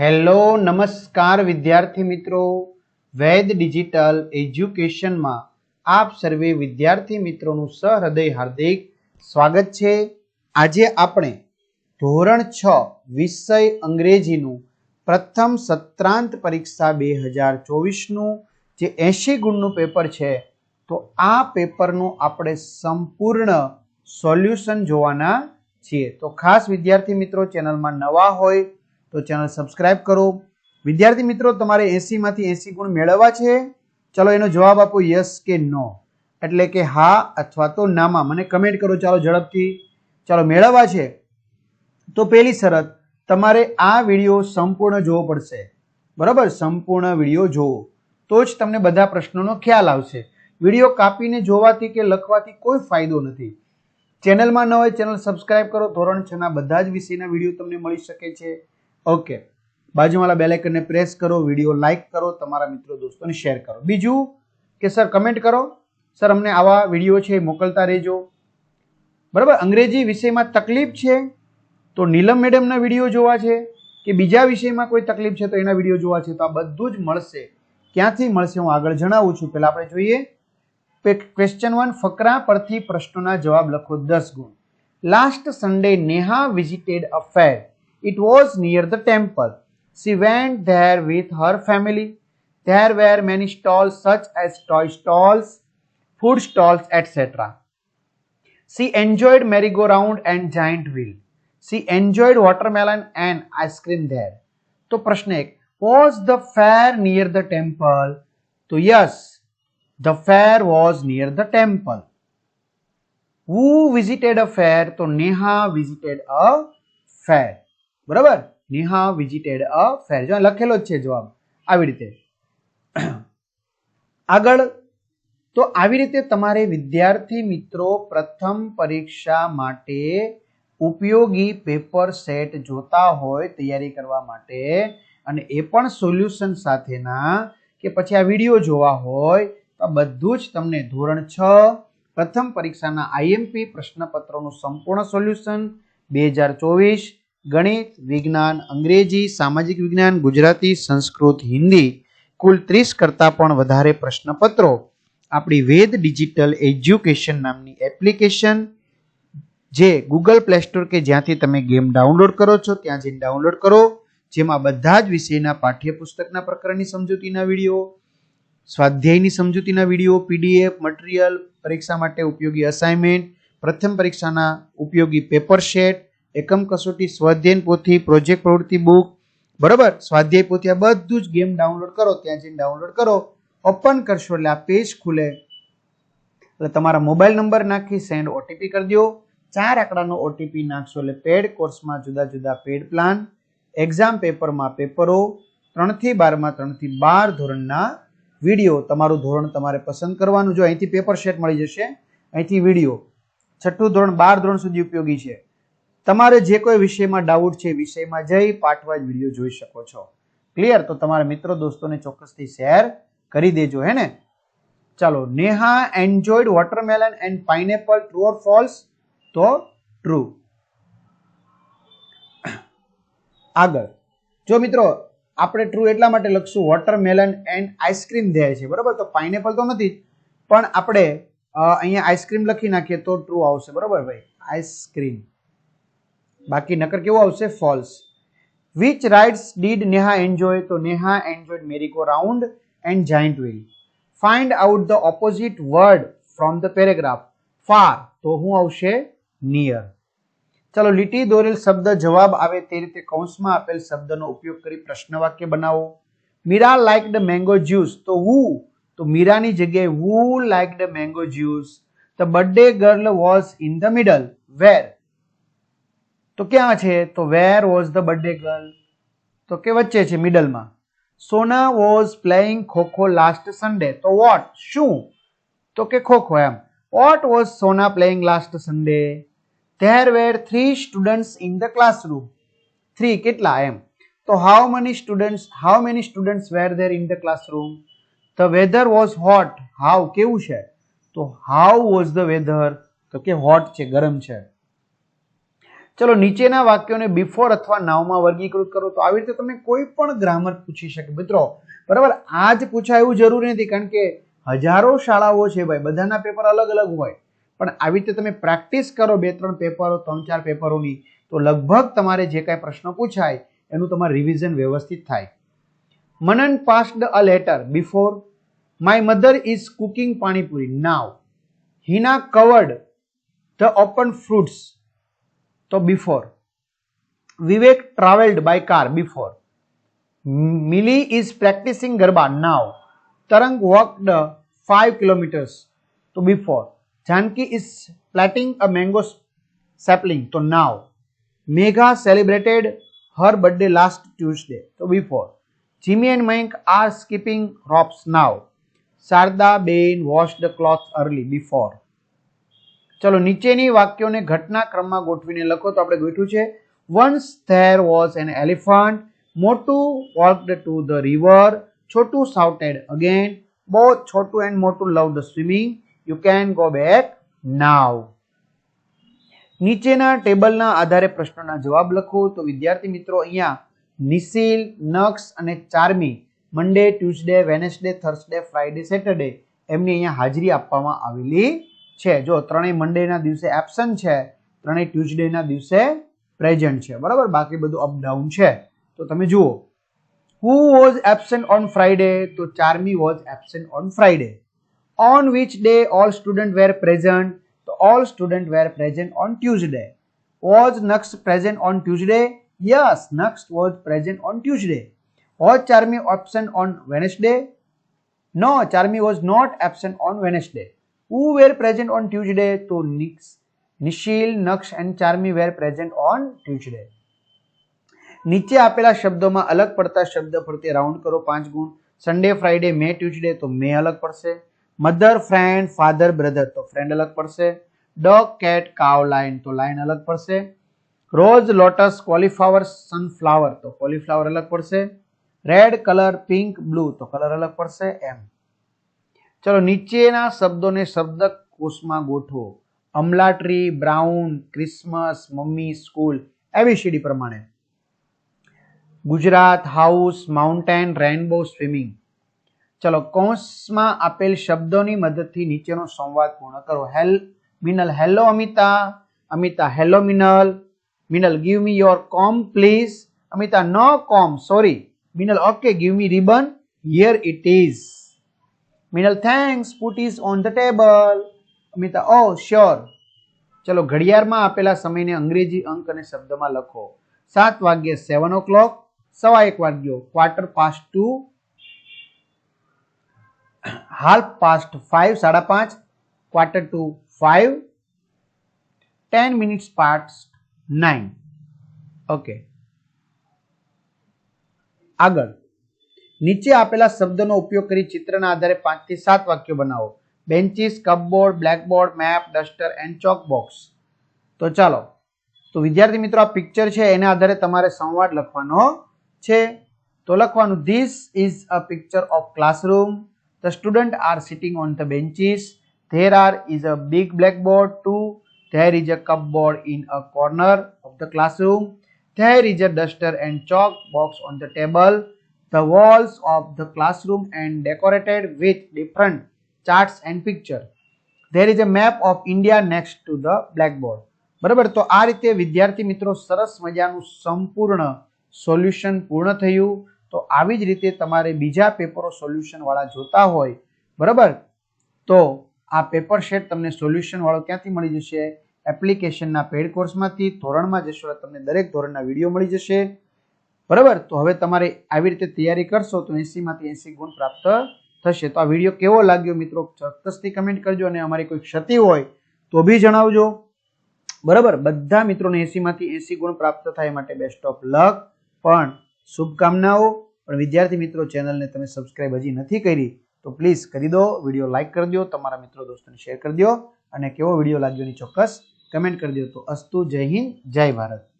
Hello, નમસ્કાર વિદ્યાર્થી મિત્રો. વૈદ ડિજિટલ એજ્યુકેશનમાં આપ સર્વે વિદ્યાર્થી મિત્રોનું સહૃદય હાર્દિક સ્વાગત છે. આજે આપણે ધોરણ છ, વિષય અંગ્રેજીનું પ્રથમ સત્રાંત પરીક્ષા બે હજાર ચોવીસનું જે એંશી ગુણનું પેપર છે, તો આ પેપરનું આપણે સંપૂર્ણ સોલ્યુશન જોવાના છીએ. તો ખાસ વિદ્યાર્થી મિત્રો, ચેનલમાં નવા હોય તો ચેનલ સબસ્ક્રાઇબ કરો. વિદ્યાર્થી મિત્રો, તમારે એસી માંથી એસી ગુણ મેળવવા છે. ચલો એનો જવાબ આપો યસ કે નો એટલે કે હા અથવા તો નામાં. મને કમેન્ટ કરો ચાલો ઝડપથી. ચાલો, મેળવવા છે. તો પહેલી શરત, તમારે આ વીડિયો સંપૂર્ણ જોવો પડશે. બરાબર? સંપૂર્ણ વીડિયો જોવો. તો જ તમને બધા પ્રશ્નોનો ખ્યાલ આવશે. વીડિયો કાપીને જોવાથી કે લખવાથી કોઈ ફાયદો નથી. ચેનલમાં ન હોય, ચેનલ સબસ્ક્રાઇબ કરો. ધોરણ છ ના બધા જ વિષયના વીડિયો તમને મળી શકે છે. ઓકે બાજુવાળા બેલ પ્રેસ કરો વીડિયો લાઇક કરો, તમારા મિત્રો, દોસ્તોને શેર કરો. બીજું કે સર કમેન્ટ કરો. સર અમને આવા વીડિયો છે મોકલતા રહેજો. બરાબર? અંગ્રેજી વિષયમાં તકલીફ છે તો નીલમ મેડમના વીડિયો જોવા છે કે બીજા વિષયમાં કોઈ તકલીફ છે તો એના વીડિયો જોવા છે તો આ બધું જ મળશે. ક્યાંથી મળશે હું આગળ જણાવું છું. પહેલાં આપણે જોઈએ. ક્વેશ્ચન વન ફકરા પરથી પ્રશ્નોના જવાબ લખો દસ ગુણ. Last Sunday Neha visited a fair It was near the temple. She went there with her family. There were many stalls such as toy stalls, food stalls, etc. She enjoyed merry-go-round and giant wheel. She enjoyed watermelon and ice cream there. So, question: Was the fair near the temple? So, yes, the fair was near the temple. Who visited a fair? So, Neha visited a fair. બરાબર? Neha visited a ફેર જો લખેલો જ છે જવાબ. આવી રીતે. આગળ, તો આવી રીતે તમારે વિદ્યાર્થી મિત્રો પ્રથમ પરીક્ષા માટે ઉપયોગી પેપર સેટ જોતા હોય તૈયારી કરવા માટે અને એ પણ સોલ્યુશન સાથેના કે પછી આ વીડિયો જોવા હોય, તો બધું જ તમને ધોરણ છ પ્રથમ પરીક્ષાના આઈએમપી પ્રશ્નપત્રોનું સંપૂર્ણ સોલ્યુશન બે હજાર ચોવીસ ગણિત, વિજ્ઞાન, અંગ્રેજી, સામાજિક વિજ્ઞાન, ગુજરાતી, સંસ્કૃત, હિન્દી, કુલ ત્રીસ કરતાં પણ વધારે પ્રશ્નપત્રો. આપણી વેદ ડિજિટલ એજ્યુકેશન નામની એપ્લિકેશન જે ગૂગલ પ્લે સ્ટોર કે જ્યાંથી તમે ગેમ ડાઉનલોડ કરો છો, ત્યાં જઈને ડાઉનલોડ કરો. જેમાં બધા જ વિષયના પાઠ્યપુસ્તકના પ્રકરણની સમજૂતીના વીડિયો, સ્વાધ્યાયની સમજૂતીના વીડિયો, પીડીએફ, મટીરિયલ, પરીક્ષા માટે ઉપયોગી અસાઇનમેન્ટ પ્રથમ પરીક્ષાના ઉપયોગી પેપર સેટ એકમ કસોટી સ્વાધ્યાય પોથી પ્રોજેક્ટ પ્રવૃત્તિ બુક બરોબર? સ્વાધ્યાય પોથી આ બધું જ ગેમ ડાઉનલોડ કરો, ત્યાં જઈને ડાઉનલોડ કરો ઓપન કરશો એટલે આ પેજ ખુલે. એટલે તમારા મોબાઈલ નંબર નાખી સેન્ડ ઓટીપી કરી દો. ચાર આંકડાનો ઓટીપી નાખશો એટલે પેડ કોર્સમાં જુદા જુદા પેડ પ્લાન એક્ઝામ પેપરમાં પેપરો, ત્રણથી બારમાં, ત્રણથી બાર ધોરણના વીડિયો તમારું ધોરણ તમારે પસંદ કરવાનું. જો અહીંથી પેપર સેટ મળી જશે, અહીંથી વીડિયો છઠ્ઠું ધોરણ બાર ધોરણ સુધી ઉપયોગી છે. તમારે જે કોઈ વિષયમાં ડાઉટ છે એ વિષયમાં જઈ પાઠવા જ વીડિયો જોઈ શકો છો. ક્લિયર તો તમારા મિત્રો દોસ્તોને ચોક્કસથી શેર કરી દેજો, હે ને? ચાલો, Neha enjoyed watermelon and pineapple true or false તો ટ્રુ આગળ. જો મિત્રો, આપણે ટ્રુ એટલા માટે લખશું વોટરમેલન એન્ડ આઈસ્ક્રીમ ધેર છે, બરાબર? તો પાઇનેપલ તો નથી પણ આપણે અહીંયા આઈસ્ક્રીમ લખી નાખીએ તો ટ્રુ આવશે, બરાબર ભાઈ? આઈસ્ક્રીમ બાકી નકર કેવું આવશે? False which rides did Neha enjoy તો Neha enjoyed merry go round and giant wheel find out the opposite word from the paragraph far તો હું આવશે નિયર ચલો, લીટી દોરેલ શબ્દ જવાબ આવે તે રીતે કૌંસમાં આપેલ શબ્દનો ઉપયોગ કરી પ્રશ્ન વાક્ય બનાવો. Meera like the mango juice તો હુ તો મીરાની જગ્યાએ who like the mango juice the birthday girl was in the middle where તો ક્યાં છે? તો where was the birthday girl તો કે વચ્ચે છે મિડલમાં Sona was playing kho kho last Sunday તો વોટ શું? તો કે ખોખો એમ. What was Sona playing last Sunday there were three students in the classroom three કેટલા એમ? તો how many students how many students were there in the classroom the weather was hot how કેવું છે? તો how was the weather તો કે hot છે, ગરમ છે. ચલો નીચેના વાક્યોને બિફોર અથવા નાવમાં વર્ગીકૃત કરો તો આવી રીતે તમે કોઈ પણ ગ્રામર પૂછી શકે. મિત્રો, બરાબર, આ જ પૂછાય એવું જરૂરી નથી, કારણ કે હજારો શાળાઓ છે ભાઈ, બધાના પેપર અલગ અલગ હોય. પણ આવી રીતે તમે પ્રેક્ટિસ કરો બે, ત્રણ પેપરો ત્રણ, ચાર પેપરોની તો લગભગ તમારે જે કાંઈ પ્રશ્ન પૂછાય, એનું તમારે રિવિઝન વ્યવસ્થિત થાય. Manan passed a letter before my mother is cooking panipuri now Hina covered the open fruits તો before Vivek travelled by car before Mili is practising garba now Tarang walked five kilometres તો before Janki is planting a mango sapling તો now Megha celebrated her birthday last Tuesday તો before Jimmy and Mayank are skipping ropes now Sharda ben wash the cloth early before ચલો નીચેની વાક્યોને ઘટનાક્રમમાં ગોઠવીને લખો તો આપણે ગોઠવ્યું છે. Once there was an elephant Motu walked to the river Chhotu shouted again both Chhotu and Motu love the swimming you can go back now નીચેના ટેબલના આધારે પ્રશ્નોના જવાબ લખો તો વિદ્યાર્થી મિત્રો અહીંયા નિશિલ, નક્સ અને Charmi Monday Tuesday Wednesday Thursday Friday Saturday એમની અહીંયા હાજરી આપવામાં આવેલી છે. જો ત્રણેય મંડેના દિવસે એબસન્ટ છે, ત્રણેય ટ્યુઝડેના દિવસે પ્રેઝન્ટ છે. બરાબર? બાકી બધું અપડાઉન છે. તો તમે જુઓ. Who was absent on Friday તો Charmi was absent on Friday on which day all student were present તો all student were present on Tuesday was Naksh present on Tuesday yes Naksh was present on Tuesday was Charmi absent on Wednesday no Charmi was not absent on Wednesday who were present on Tuesday? Nix Nishil Naksh and Charmi were present on Tuesday નીચે આપેલા શબ્દોમાં અલગ પડતા શબ્દ ફરતે round કરો પાંચ ગુણ. સન્ડે ફ્રાઈડે મે ટ્યુઝડે તો મે અલગ પડશે. મધર ફ્રેન્ડ ફાધર બ્રધર તો ફ્રેન્ડ અલગ પડશે. ડોગ કેટ કાવ લાઇન તો લાઇન અલગ પડશે. રોઝ લોટસ કોલીફ્લાવર સનફ્લાવર તો કોલીફ્લાવર અલગ પડશે. રેડ કલર પિંક બ્લુ તો કલર અલગ પડશે. એમ ચલો નીચેના શબ્દોને શબ્દ કોષમાં ગોઠવો. Amla tree brown, Christmas, mummy, school A B C D પ્રમાણે. Gujarat, house, mountain rainbow swimming. ચલો કૌંસમાં આપેલ શબ્દોની મદદથી નીચેનો સંવાદ પૂર્ણ કરો. Hello, Minal, hello, Amita. Amita, hello, Minal. Minal, give me your comb, please. Amita, no comb, sorry. Minal, okay, give me ribbon. Here it is. Minal thanks put is on the table Amita oh sure ચલો, ઘડિયાળમાં આપેલા સમયને અંગ્રેજી અંક અને શબ્દમાં લખો. સાત વાગ્યે સેવન ઓ ક્લોક સવા એક વાગ્યો quarter past two half past five સાડા પાંચ. Quarter to five ten minutes past nine okay આગળ. નીચે આપેલા શબ્દનો ઉપયોગ કરી ચિત્રના આધારે પાંચથી સાત વાક્યો બનાવો. Benches cupboard blackboard map duster and chalk box તો ચાલો. તો વિદ્યાર્થી મિત્રો, આ પિક્ચર છે, એના આધારે તમારે સંવાદ લખવાનો છે. તો લખવાનું this is a picture of classroom the student are sitting on the benches there are is a big blackboard too there is a cupboard in a corner of the classroom there is a duster and chalk box on the table The walls of the classroom and decorated with different charts and picture. There is a map of India next to the blackboard. બરાબર? તો આ રીતે વિદ્યાર્થી મિત્રો સરસ મજાનું સંપૂર્ણ solution પૂર્ણ થયું. તો આવી જ રીતે તમારે બીજા પેપરો સોલ્યુશન વાળા જોતા હોય. બરાબર? તો આ પેપર શેટ તમને સોલ્યુશન વાળો ક્યાંથી મળી જશે? એપ્લિકેશનના પેડ કોર્સમાંથી, ધોરણમાં જશો તમને દરેક ધોરણના વીડિયો મળી જશે. બરાબર? તો હવે તમારે આવી રીતે તૈયારી કરશો તો એંસીમાંથી એંસી ગુણ પ્રાપ્ત થશે. તો આ વીડિયો કેવો લાગ્યો મિત્રો? ચોક્કસથી કમેન્ટ કરજો અને અમારી કોઈ ક્ષતિ હોય તો બી જણાવજો. બરાબર? બધા મિત્રોને એંસીમાંથી એંસી ગુણ પ્રાપ્ત થાય માટે બેસ્ટ ઓફ લક પણ શુભકામનાઓ. પણ વિદ્યાર્થી મિત્રો, ચેનલને તમે સબસ્ક્રાઇબ હજી નથી કરી, તો પ્લીઝ કરી દો. વીડિયો લાઇક કરી દો, તમારા મિત્રો દોસ્તોને શેર કરી દો અને કેવો વીડિયો લાગ્યો એની ચોક્કસ કમેન્ટ કરી દો. તો અસ્તુ, જય હિન્દ, જય ભારત.